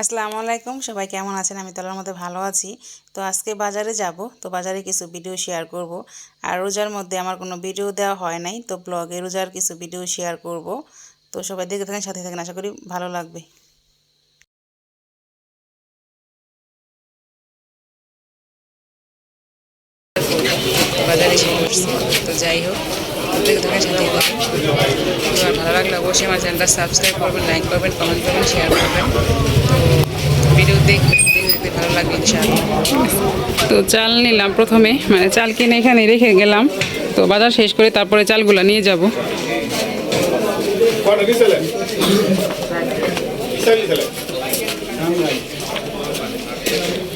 আসসালামু আলাইকুম, সবাই কেমন আছেন? আমি তোলার মধ্যে ভালো আছি। তো আজকে বাজারে যাব, তো বাজারে কিছু ভিডিও শেয়ার করব। আর রোজার মধ্যে আমার কোনো ভিডিও দেওয়া হয় নাই, তো ব্লগে রোজার কিছু ভিডিও শেয়ার করব। তো সবাই দেখে থাকেন, সাথে থাকেন, আশা করি ভালো লাগবে। তো যাই হোক। দেখে থাকেন সাথে থাকেন তো ভালো লাগলে অবশ্যই আমার চ্যানেলটা সাবস্ক্রাইব করবেন লাইক করবেন কমেন্ট করবেন শেয়ার করবেন তো ভিডিও দেখবেন ভালো লাগবে তো চাল নিলাম প্রথমে মানে চাল কিনে এখানে রেখে গেলাম। তো বাজার শেষ করে তারপরে চালগুলো নিয়ে যাব.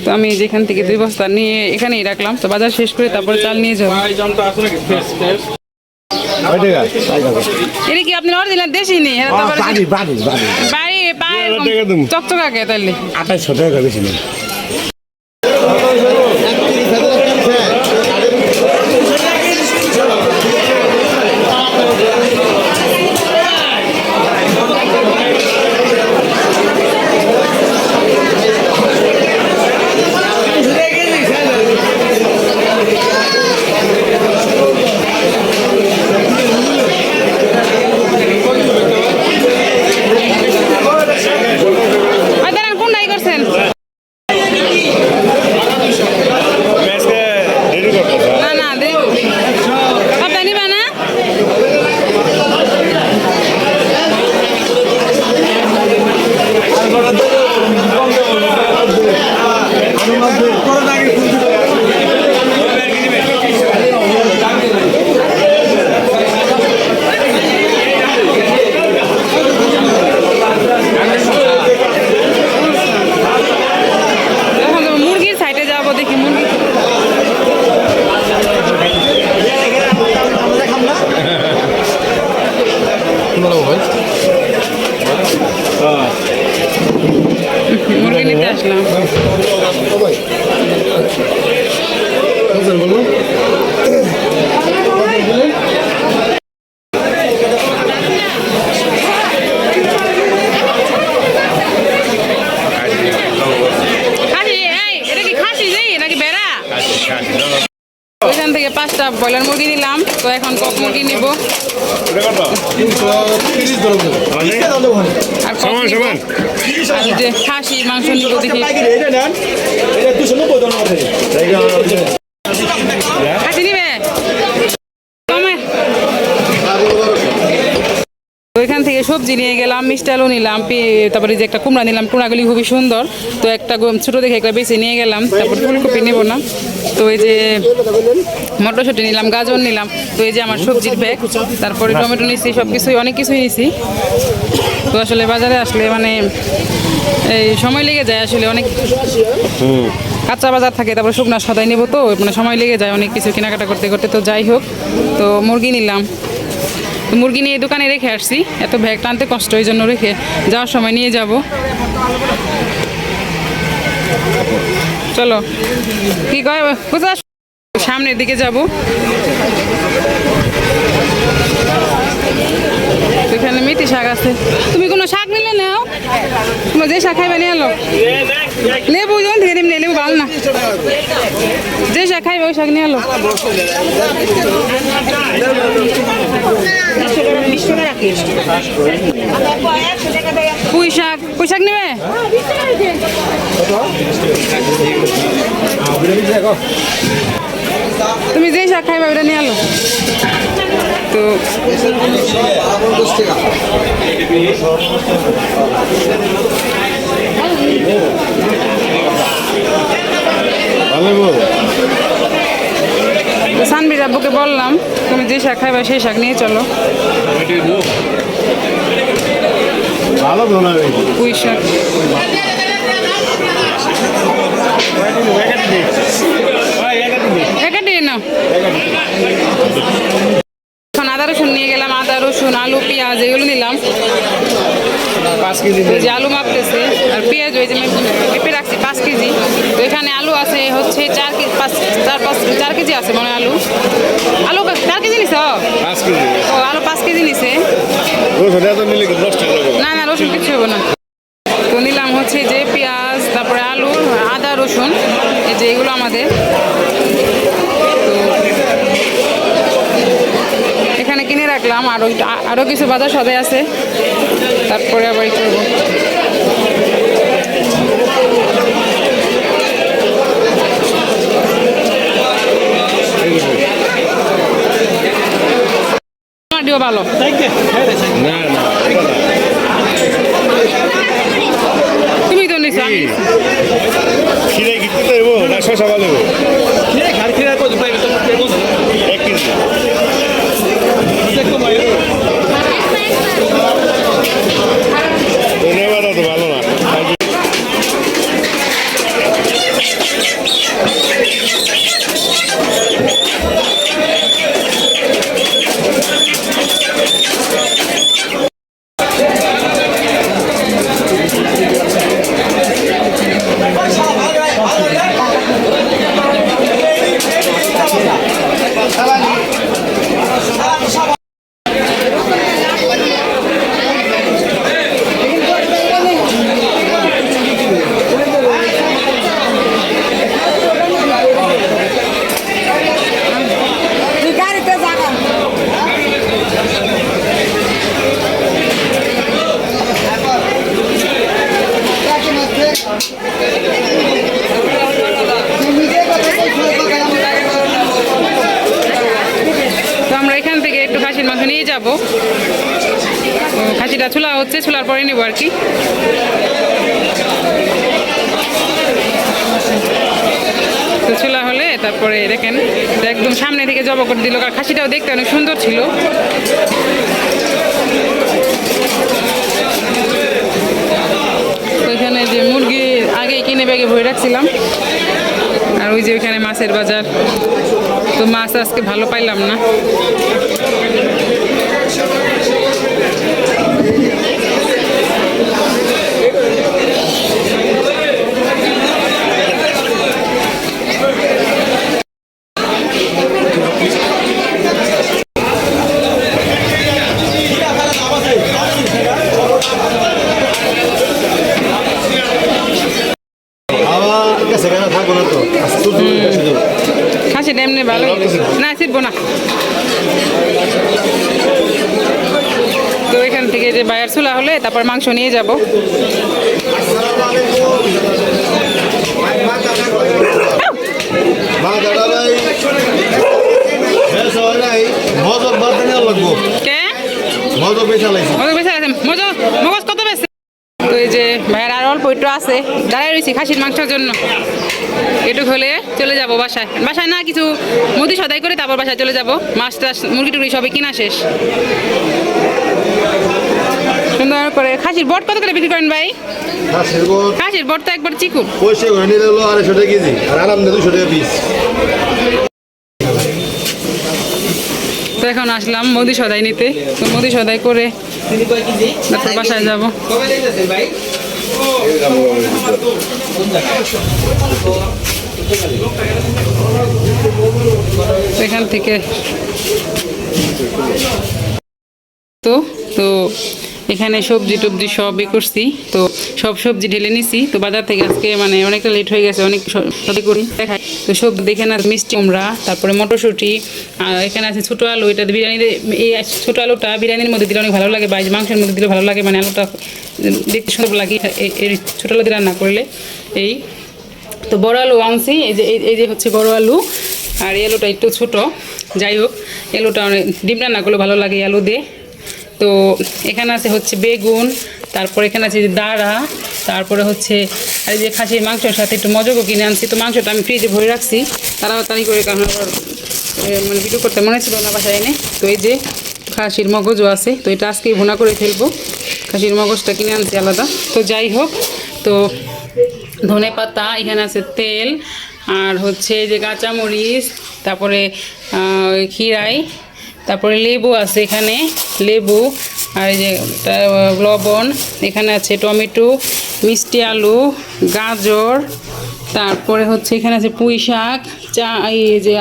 তো আমি যেখান থেকে দুই বস্তা নিয়ে এখানেই রাখলাম। তো বাজার শেষ করে তারপরে চাল নিয়ে যাব। এটা কি আপনার অরিজিনাল দেশি নেই বাড়ি বাড়ি বাড়ি। বাড়ি। চকচকাকে তাহলে আঠাইশশো টাকা বেশি নেই আর দাঁড়ান কোন ডাই করছেন ম্যাচকে রেডি করতে না না দে আপনি নিবা না এখন তো মুরগির সাইডে যাব দেখি মুরগি মুরগি নিতে আসলাম খাসি এই এটা কি খাসি যাই নাকি বেড়া ওইখান থেকে পাঁচটা ব্রয়লার মুরগি নিলাম তো এখন কক মুরগি নিব। খাসি মাংস নিব দেখি। নিবে ওইখান থেকে সবজি নিয়ে গেলাম মিষ্টি আলু নিলাম তারপরে যে একটা কুমড়া নিলাম কুমড়াগুলি খুবই সুন্দর। তো একটা গম- ছোট দেখে একটা বেশি নিয়ে গেলাম তারপর ফুলকপি নেব না। তো এই যে মটরশুঁটি নিলাম গাজর নিলাম তো এই যে আমার সবজির ব্যাগ তারপরে টমেটো নিছি সব কিছুই অনেক কিছুই নিছি। তো আসলে বাজারে আসলে মানে এই সময় লেগে যায় আসলে অনেক কাঁচা বাজার থাকে তারপর শুকনা সদাই নেব তো মানে সময় লেগে যায় অনেক কিছু কেনাকাটা করতে করতে। তো যাই হোক তো মুরগি নিলাম। মুরগি নিয়ে দোকানে রেখে আসছি। এত ব্যাগ টানতে কষ্ট ওই জন্য রেখে যাওয়ার সময় নিয়ে যাব। চলো। কি কয়? সামনের দিকে যাব। এখানে মেথি শাক আছে। তুমি কোনো শাক নিলে নাও। তোমার যে শাক খাইবে নিয়ে এলো লেবু যখন থেকে নিমনে লেবু ভালো না। যে শাক খাইবে ওই শাক নিয়ে এলো পুঁই শাক। পুঁই শাক নেবে? তুমি যে শাক খাইবে ওটা নিয়ে এলো তো তো সানবির আব্বুকে বললাম তুমি যে শাক খাইবে সেই শাক নিয়ে চলো। ভালো পুঁই শাক। একাটি নাও এখন আদা রসুন নিয়ে গেলাম আদা রসুন আলু পেঁয়াজ এগুলো নিলাম। যে আলু মাপতেছে আর পেঁয়াজ ওই যে আমি পেঁপে রাখছি পাঁচ কেজি। তো এখানে আলু আছে হচ্ছে চার কেজি পাঁচ চার পাঁচ চার কেজি আছে মনে আলু। আলু চার কেজি নিছ ও আলু পাঁচ কেজি নিছে। না না রসুন কিছু হবে না। তো নিলাম হচ্ছে যে পেঁয়াজ তারপরে আলু আদা রসুন এই যে এগুলো আমাদের। কিনে রাখলাম আরও আরও কিছু বাজার সদাই আছে। তারপরে আবার করব ভালো। তুমি তো নিছো। আমি খিরে কিনতে দেবো না শশা ভালো দেবো এক কেজি ধন্যবাদ তো ভালো না তো আমরা এখান থেকে একটু খাসির মাংস নিয়ে যাব। খাসিটা ছোলা হচ্ছে, ছোলার পরে নেব আর কি। তো ছোলা হলে তারপরে দেখেন একদম সামনে থেকে জব করে দিল আর খাসিটাও দেখতে অনেক সুন্দর ছিল। ওইখানে যে মুরগি আগে কিনে ব্যাগে ভরে রাখছিলাম, আর ওই যে ওইখানে মাছের বাজার। তো মাছ আজকে ভালো পাইলাম না। খাসিটা এমনি ভালো না। ছিটবো না তো এখান থেকে যে বায়ার চুলা হলে তারপর মাংস নিয়ে যাব। মগজ কত বেশি তো যে ভাইয়ের আর অল্প আছে, দাঁড়ায় রয়েছি খাসির মাংসের জন্য। একটু হলে চলে যাব বাসায়। বাসায় না কিছু মুদি সদাই করে তারপর বাসায় চলে যাব। মাছ টাছ মুরগি টুরগি সবই কিনা শেষ। সুন্দর করে খাসির বট কত করে বিক্রি করেন ভাই? হ্যাঁ সেরকম খাসির বট তো একবার চিকুন। পয়সা নিলে হলো আড়াইশো টাকা কেজি আর আরাম দিয়ে দুশো টাকা পিস। তো এখন আসলাম মোদি সদাই নিতে। তো মোদি সদাই করে তারপর বাসায় যাব। এখান থেকে তো তো এখানে সবজি টবজি সবই করছি। তো সব সবজি ঢেলে নিছি। তো বাজার থেকে আজকে মানে অনেকটা লেট হয়ে গেছে, অনেক করি। দেখাই। তো সব দেখে না মিষ্টি কুমড়া, তারপরে মটরশুঁটি, আর এখানে আছে ছোটো আলু, এটা বিরিয়ানিতে এই ছোটো আলুটা বিরিয়ানির মধ্যে দিলে অনেক ভালো লাগে, বা মাংসের মধ্যে দিলে ভালো লাগে মানে আলুটা দেখতে সুন্দর লাগে। এই- ছোটো আলু দিয়ে রান্না করলে এই তো বড় আলু আনছি, এই যে এই- যে হচ্ছে বড় আলু, আর এই আলুটা একটু ছোট। যাই হোক আলুটা অনেক ডিম রান্না করলে ভালো লাগে আলু দিয়ে। তো এখানে আছে হচ্ছে বেগুন, তারপর এখানে আছে যে দাঁড়া, তারপরে হচ্ছে আর যে খাসির মাংসের সাথে একটু মজকও কিনে আনছি। তো মাংসটা আমি ফ্রিজে ভরে রাখছি। তাড়াতাড়ি করে কারণ আবার মানে ভিডিও করতে মনে ছিল না বাসায় এনে। তো এই যে খাসির মগজও আছে। তো এটা আজকেই ভুনা করে ফেলব। খাসির মগজটা কিনে আনছি আলাদা। তো যাই হোক, তো ধনে পাতা, এখানে আছে তেল, আর হচ্ছে যে কাঁচামরিচ, তারপরে খিরাই তারপরে লেবু আছে এখানে, লেবু, আর এই যে লবণ, এখানে আছে টমেটো, মিষ্টি আলু, গাজর, তারপরে হচ্ছে এখানে আছে পুঁই শাক, চা, এই যে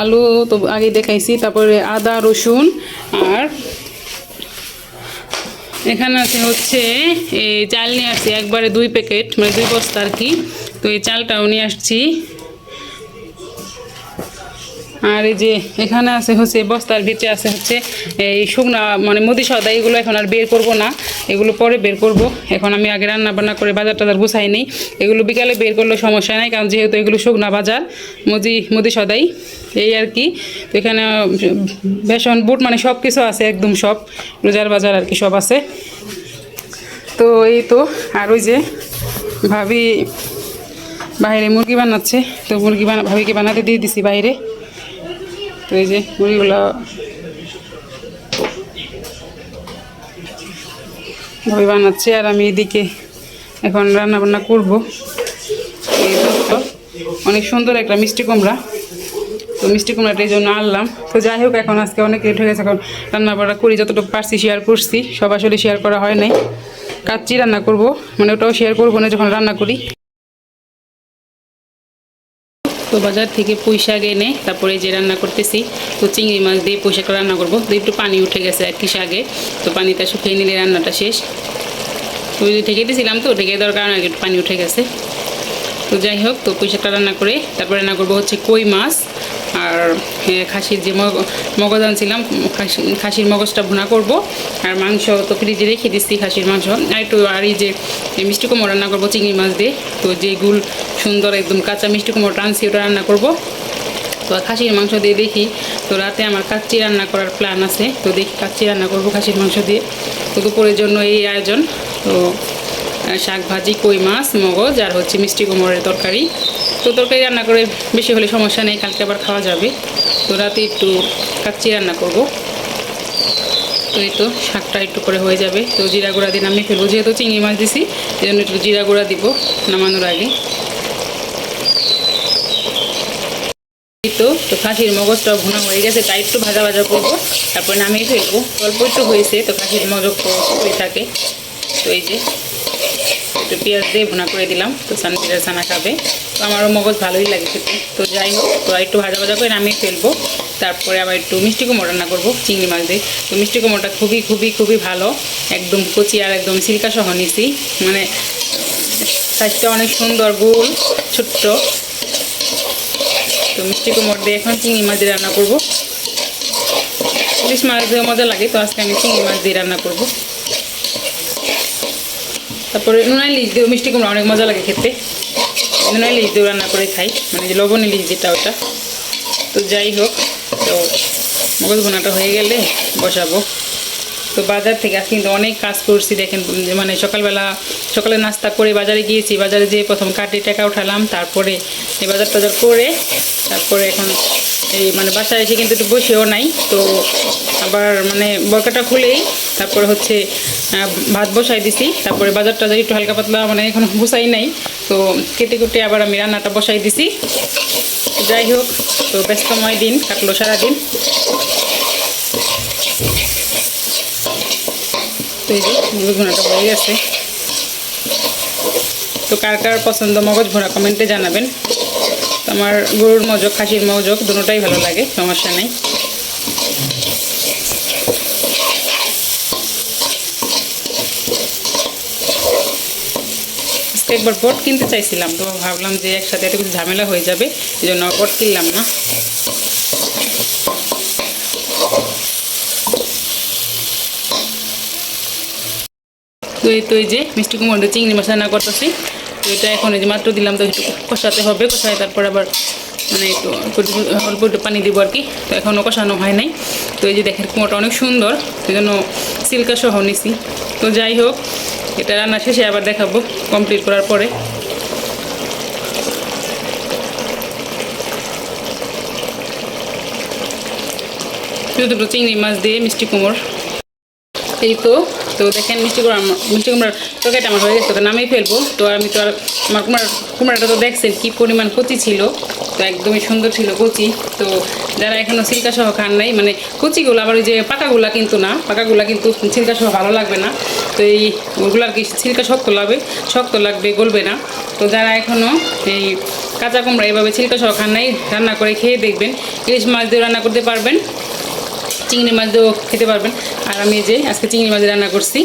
আলু তো আগে দেখাইছি, তারপরে আদা, রসুন, আর এখানে আছে হচ্ছে, এই চাল নিয়ে আসছি, একবারে দুই প্যাকেট মানে দুই বস্তা আর কি। তো এই চালটাও নিয়ে আসছি। আর এই যে এখানে আছে হচ্ছে বস্তার ভিতরে আছে হচ্ছে এই শুকনা মানে মুদি সদা এগুলো এখন আর বের করব না। এগুলো পরে বের করব। এখন আমি আগে রান্না বান্না করে বাজার টাজার গুছাই নেই। এগুলো বিকালে বের করলে সমস্যা নাই, কারণ যেহেতু এগুলো শুকনা বাজার, মুদি মুদি সদাই এই আর কি। তো এখানে বেসন, বুট মানে সব কিছু আছে একদম সব। রোজার বাজার আর কি সব আছে। তো এই তো, আর ওই যে ভাবি বাইরে মুরগি বানাচ্ছে। তো মুরগি বানা, ভাবিকে বানাতে দিয়ে দিছি বাইরে। তো এই যে মুড়িগুলো ভাবে বানাচ্ছে আর আমি এদিকে এখন রান্না বান্না করব অনেক সুন্দর একটা মিষ্টি কুমড়া। তো মিষ্টি কুমড়াটা এই জন্য আনলাম। তো যাই হোক, এখন আজকে অনেক লেট হয়ে গেছে, এখন রান্না বান্না করি, যতটুকু পারছি শেয়ার করছি। সব আসলে শেয়ার করা হয় নাই। কাচ্চি রান্না করব মানে ওটাও শেয়ার করব না, যখন রান্না করি। তো বাজার থেকে শাক এনে তারপরে যে রান্না করতেছি, তো চিংড়ি মাছ দিয়ে পুঁই শাকটা রান্না করব। তো একটু পানি উঠে গেছে আর কি শাকে। তো পানিটা শুকিয়ে নিলে রান্নাটা শেষ। তো ঠেকে দিয়েছিলাম তো ঠেকে দেওয়ার কারণে একটু পানি উঠে গেছে। তো যাই হোক, তো পুঁই রান্না করে তারপরে রান্না করব হচ্ছে কই মাছ। আর খাসির যে মগ, মগজ আনছিলাম, খাসি, খাসির মগজটা ভুনা করব, আর মাংস তো ফ্রিজে রেখে দিচ্ছি খাসির মাংস। আর একটু, আর এই যে মিষ্টি কুমড়ো রান্না করব, চিংড়ি মাছ দিয়ে। তো যে গুল সুন্দর একদম কাঁচা মিষ্টি কুমড়ো টানছি, ওটা রান্না করব। তো খাসির মাংস দিয়ে দেখি, তো রাতে আমার কাচ্চি রান্না করার প্ল্যান আছে। তো দেখি কাচ্চি রান্না করব খাসির মাংস দিয়ে। তো দুপুরের জন্য এই আয়োজন। তো শাক ভাজি, কই মাছ, মগজ, আর হচ্ছে মিষ্টি কুমড়ের তরকারি। তো তরকারি রান্না করে বেশি হলে সমস্যা নেই, কালকে আবার খাওয়া যাবে। তো রাতে একটু কাচ্চি রান্না করব। তো এই তো শাকটা একটু করে হয়ে যাবে। তো জিরা গুঁড়া দিয়ে নামিয়ে ফেলব। যেহেতু চিংড়ি মাছ দিছি এই জন্য একটু জিরা গুঁড়া দিব নামানোর আগে। তো তো খাসির মগজটা ভুনা হয়ে গেছে, তাই একটু ভাজা ভাজা করব। তারপর নামিয়ে ফেলব। অল্প একটু হয়েছে, তো খাসির মগজ হয়ে থাকে। তো এই যে একটু পেঁয়াজ দিয়ে ভুনা করে দিলাম, তো সানপিটার ছানা খাবে। তো আমারও মগজ ভালোই লাগে খেতে। তো যাই হোক, তো একটু ভাজা ভাজা করে নামিয়ে ফেলব। তারপরে আবার একটু মিষ্টি কুমড়ো রান্না করব, চিংড়ি মাছ দিয়ে। তো মিষ্টি কুমড়োটা খুবই খুবই খুবই ভালো। একদম কচি আর একদম সিল্কা সহ নিছি। মানে সাইজটা অনেক সুন্দর, গোল, ছোট্ট। তো মিষ্টি কুমড় দিয়ে এখন চিংড়ি মাছ দিয়ে রান্না করব। ইলিশ মাছ দিয়ে মজা লাগে, তো আজকে আমি চিংড়ি মাছ দিয়ে রান্না করব। তারপরে নুনা ইলিশ দিয়েও মিষ্টি কুমড়া অনেক মজা লাগে খেতে। নুনা ইলিশ দিয়েও রান্না করে খাই মানে যে লবণ ইলিশ যেটা ওটা। তো যাই হোক, তো মগজ ভুনাটা হয়ে গেলে বসাবো। তো বাজার থেকে আজকে কিন্তু অনেক কাজ করছি, দেখেন মানে সকালবেলা সকালে নাস্তা করে বাজারে গিয়েছি, বাজারে যেয়ে প্রথম কাটে টাকা উঠালাম, তারপরে বাজার টাজার করে, তারপরে এখন এই মানে বাসায় এসে কিন্তু একটু বসেও নাই। তো আবার মানে বরকাটা খুলেই তারপরে হচ্ছে ভাত বসাই দিছি। তারপরে বাজার টাজার একটু হালকা পাতলা মানে এখন বসাই নাই। তো কেটে কুটে আবার আমি রান্নাটা বসাই দিছি। যাই হোক, তো ব্যস্তময় দিন, কাটলো সারাদিন। তো তো কার কার পছন্দ মগজ ভোনা কমেন্টে জানাবেন। আমার গরুর মজক, খাসির মজক, দুটোটাই ভালো লাগে, সমস্যা নেই। একবার বট কিনতে চাইছিলাম, তো ভাবলাম যে একসাথে এত কিছু ঝামেলা হয়ে যাবে, এই জন্য বট কিনলাম না। তো এই তো এই যে মিষ্টি কুমড়ো চিংড়ি মাছ রান্না করতেছি। তো এটা এখন যে মাত্র দিলাম, তো একটু কষাতে হবে, কষায় তারপর আবার মানে একটু অল্প একটু- পানি দিব আর কি। তো এখনও কষানো হয় নাই। তো এই যে দেখেন, কুমড়োটা অনেক সুন্দর সেই জন্য সিল্কা সহ নিছি। তো যাই হোক, এটা রান্না শেষে আবার দেখাবো কমপ্লিট করার পরে। দুটো চিংড়ি মাছ দিয়ে মিষ্টি কুমড় এই তো তো দেখেন মিষ্টি কুমড়া মিষ্টি কুমড়ার তরকারিটা আমার হয়ে গেছে, তো নামিয়ে ফেলব। তো আমি তো আর আমার কুমড়ার, কুমড়াটা তো দেখছেন কী পরিমাণ কচি ছিল, তো একদমই সুন্দর ছিল কচি। তো যারা এখনও সিল্কা সহ খান নাই মানে কচিগুলো আবার ওই যে পাকাগুলা কিন্তু না, পাকাগুলা কিন্তু সিল্কা সহ ভালো লাগবে না। তো এই ওগুলো আর কি সিল্কা শক্ত লাগবে শক্ত লাগবে, গলবে না। তো যারা এখনও এই কাঁচা কুমড়া এভাবে ছিলকা সহ খান নাই, রান্না করে খেয়ে দেখবেন, ইলিশ মাছ দিয়ে রান্না করতে পারবেন। চিংড়ি মাছ দিয়েও খেতে পারবেন। আর আমি এই যে আজকে চিংড়ি মাছ রান্না করছি,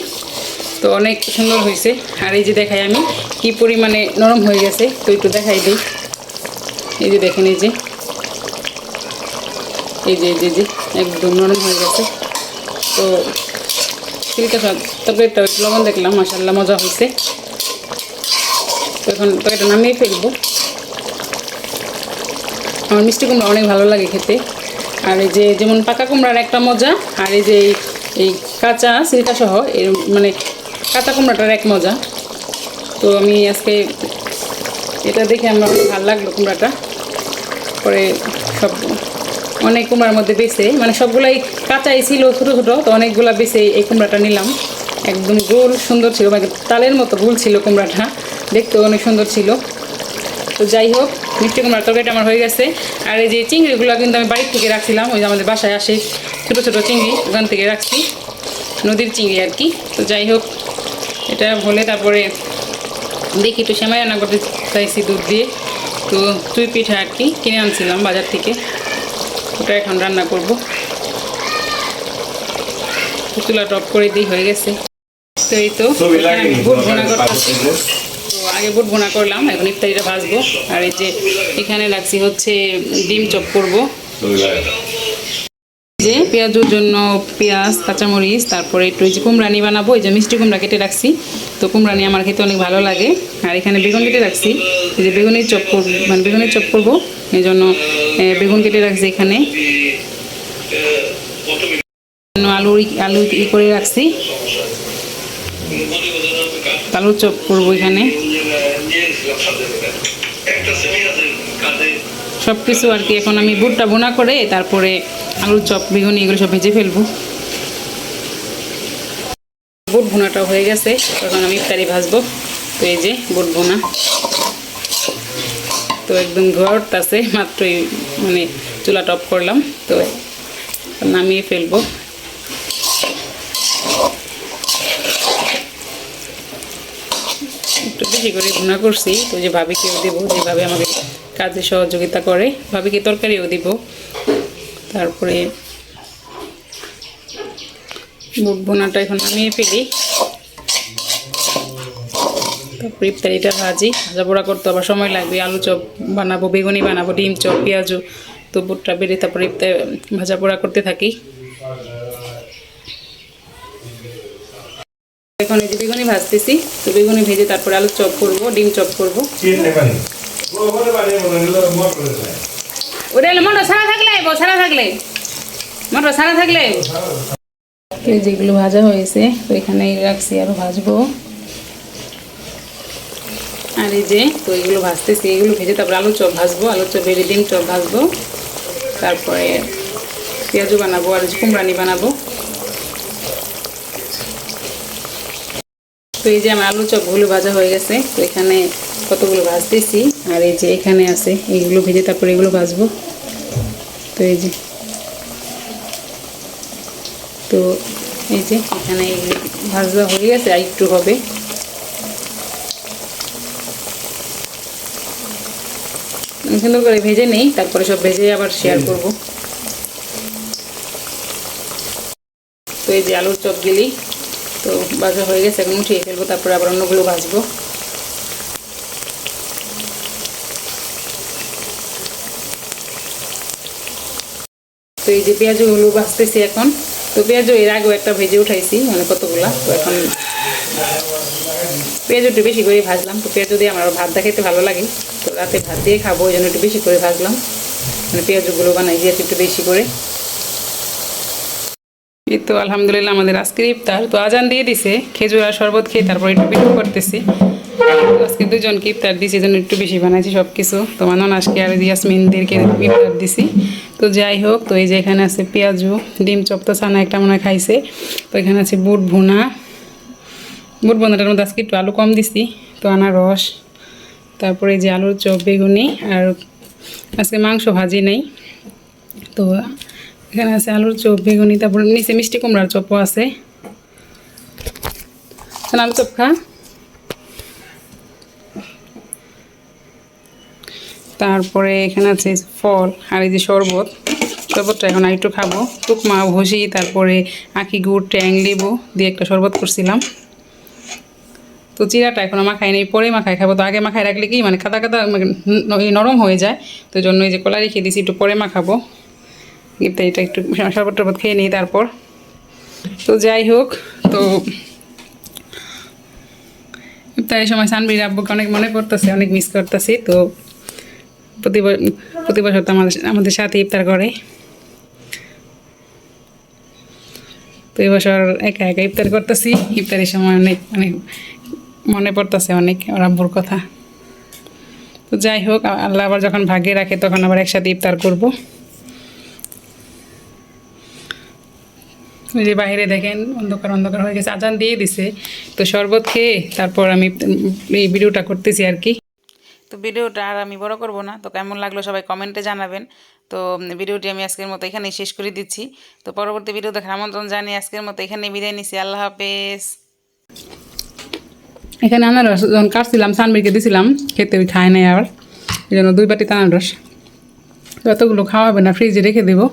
তো অনেক সুন্দর হয়েছে। আর এই যে দেখাই আমি কি পরিমাণে নরম হয়ে গেছে, তো একটু দেখাই দিই। এই যে দেখেন এই যে এই যে এই যে একদম নরম হয়ে গেছে। তো সিল্কা তরকারিটা একটু লবণ দেখলাম মাসাল্লাহ মজা হয়েছে। তো এখন তরকারিটা নামিয়ে ফেলব। আমার মিষ্টি কুমড়া অনেক ভালো লাগে খেতে। আর এই যে যেমন পাকা কুমড়ার একটা মজা, আর এই যে এই- কাঁচা সিল্কা সহ, এর মানে কাঁচা কুমড়াটার এক মজা। তো আমি আজকে এটা দেখে আমার ভালো লাগল কুমড়াটা। পরে সব অনেক কুমড়ার মধ্যে বেছে মানে সবগুলাই কাঁচাই ছিল ছোটো ছোটো, তো অনেকগুলা বেছে এই কুমড়াটা নিলাম। একদম গোল সুন্দর ছিল মানে তালের মতো গোল ছিল কুমড়াটা, দেখতেও অনেক সুন্দর ছিল। তো যাই হোক মিষ্টি কুমড়ার তরকারিটা আমার হয়ে গেছে। আর এই যে চিংড়িগুলো কিন্তু আমি বাড়ির থেকে রাখছিলাম ওই যে আমাদের বাসায় আসে ছোটো ছোটো চিংড়ি ওখান থেকে রাখছি নদীর চিংড়ি আর কি। তো যাই হোক এটা হলে তারপরে দেখি একটু সেমাই রান্না করতে চাইছি দুধ দিয়ে। তো তুই পিঠা আর কি কিনে আনছিলাম বাজার থেকে ওটা এখন রান্না করব। চুলা টপ করে দিই হয়ে গেছে। তো এই তো ভোনা করতেছি। আগে বুট ভোনা করলাম, এখন ইফতারিটা ভাজবো। আর এই যে এখানে রাখছি হচ্ছে ডিম চপ করব। যে পেঁয়াজুর জন্য পেঁয়াজ, কাঁচামরিচ, তারপরে একটু যে কুমড়ানি বানাবো। এই যে মিষ্টি কুমড়া কেটে রাখছি। তো কুমড়ানি আমার খেতে অনেক ভালো লাগে। আর এখানে বেগুন কেটে রাখছি। এই যে বেগুনের চপ করব মানে বেগুনের চপ করব। এই জন্য বেগুন কেটে রাখছি এখানে। আলু আলু ই করে রাখছি। আলুর চপ করব এখানে। সব কিছু আর কি, এখন আমি বুটটা বোনা করে তারপরে আলুর চপ, বেগুনি এগুলো সব ভেজে ফেলব। বুট ভুনাটা হয়ে গেছে তখন আমি ইফতারি ভাজবো। তো এই যে বুট ভুনা। তো একদম ঘরটাছে মাত্রই মানে চুলা টপ করলাম। তো নামিয়ে ফেলব একটু বেশি করে ভুনা করছি, তো যে ভাবিকেও দেবো যেভাবে আমাকে কাজে সহযোগিতা করে, ভাবিকে তরকারিও দিব। তারপরে বুট বোনাটা এখন নামিয়ে ফেলি। তারপরে ইফতারিটা ভাজি, ভাজা পোড়া করতে আবার সময় লাগবে, আলু চপ বানাবো, বেগুনি বানাবো, ডিম চপ, পেঁয়াজু, তো বুটটা বেড়ে তারপরে ইফতার ভাজা পোড়া করতে থাকি। এখন এই যে বেগুনি ভাজতেছি তো বেগুনি ভেজে তারপরে আলু চপ করব ডিম চপ করব। ওটা হলো মটো সারা থাকলে আইবো সারা থাকলে। মটো সারা থাকলে। এই যেগুলো ভাজা হয়েছে তো এখানে রাখছি আরও ভাজবো। আর এই যে তো এগুলো ভাজতেছি এগুলো ভেজে তারপরে আলু চপ ভাজবো আলু চপ ভেজে ডিম চপ ভাজবো। তারপরে পেঁয়াজু বানাবো আর কুমড়ানি বানাবো। তো এই যে আমার আলু চপগুলো ভাজা হয়ে গেছে তো এখানে কতগুলো ভাজতেছি আর এই যে এখানে আছে এইগুলো ভেজে তারপরে এগুলো ভাজবো। তো এই যে তো এই যে এখানে ভাজা হয়ে গেছে আর একটু হবে। সুন্দর করে ভেজে নেই তারপরে সব ভেজে আবার শেয়ার করব। তো এই যে আলুর চপগুলি তো ভাজা হয়ে গেছে, এখন উঠিয়ে ফেলব, তারপরে আবার অন্যগুলো ভাজবো। তো এই যে পেঁয়াজগুলো ভাজতেছি এখন, তো পেঁয়াজ এর আগেও একটা ভেজে উঠাইছি মানে কতগুলা, তো এখন পেঁয়াজ একটু বেশি করে ভাজলাম, তো পেঁয়াজ দিয়ে আমার ভাতটা খেতে ভালো লাগে, তো রাতে ভাত দিয়ে খাব, ওই জন্য একটু বেশি করে ভাজলাম। মানে পেঁয়াজগুলো বানাই দিয়েছি একটু বেশি করে। এই তো আলহামদুলিল্লাহ আমাদের আজকের ইফতার। তো আজান দিয়ে দিছে, খেজুর আর শরবত খেয়ে তারপর একটু পিঠু করতেছি। আজকে দুজনকে ইফতার দিছি জন্য একটু বেশি বানাইছি সব কিছু তো মানন আজকে আর ইয়াসমিনদেরকে ইফতার দিছি। তো যাই হোক, তো এই যে এখানে আছে পেঁয়াজু, ডিম চপ তো সানা একটা মনে খাইছে। তো এখানে আছে বুট ভুনা। বুট ভুনাটার মধ্যে আজকে একটু আলু কম দিছি, তো আনা রস। তারপরে যে আলুর চপ, বেগুনি, আর আজকে মাংস ভাজি নেই। তো এখানে আছে আলুর চপ, বেগুনি, তারপর নিচে মিষ্টি কুমড়ার চপও আছে। আলু চপ খা। তারপরে এখানে আছে ফল আর এই যে শরবত। শরবতটা এখন আরেকটু খাব। টুকমা, ভসি, তারপরে আঁকি গুড়, ট্যাং, লেবু দিয়ে একটা শরবত করছিলাম। তো চিরাটা এখনও মাখাই নেই, পরে মাখাই খাব। তো আগে মাখাই রাখলে কি মানে কাদা কাদা মানে নরম হয়ে যায়। তো জন্য এই যে কলা রেখে দিয়েছি একটু পরে মাখাবো। এটা একটু শরবত টরবত খেয়ে নিই তারপর। তো যাই হোক, তো ইফতারের সময় সানবির আব্বুকে অনেক মনে পড়তেছে অনেক মিস করতেছি। তো প্রতি বছর তো আমাদের আমাদের সাথে ইফতার করে। তো এবছর একা একা ইফতার করতেছি। ইফতারের সময় অনেক অনেক মনে পড়তেছে অনেক ওর আব্বুর কথা। তো যাই হোক আল্লাহ আবার যখন ভাগ্যে রাখে তখন আবার একসাথে ইফতার করব। যে বাইরে দেখেন অন্ধকার অন্ধকার হয়ে গেছে আজান দিয়ে দিছে। তো শরবত খেয়ে তারপর আমি এই ভিডিওটা করতেছি আর কি। তো ভিডিওটা আর আমি বড় করব না। তো কেমন লাগল সবাই কমেন্টে জানাবেন। তো ভিডিওটি আমি আজকের মতো এখানেই শেষ করে দিচ্ছি। তো পরবর্তী ভিডিও দেখার আমন্ত্রণ জানিয়ে আজকের মতো এখানেই বিদায় নিছি। আল্লাহ হাফেজ। এখানে আনারস যখন কাটছিলাম সানবিরকে দিছিলাম খেতে ওই খায় নাই আর এই জন্য দুই বাটি আনারস। এতগুলো খাওয়াবে না ফ্রিজে রেখে দেবো।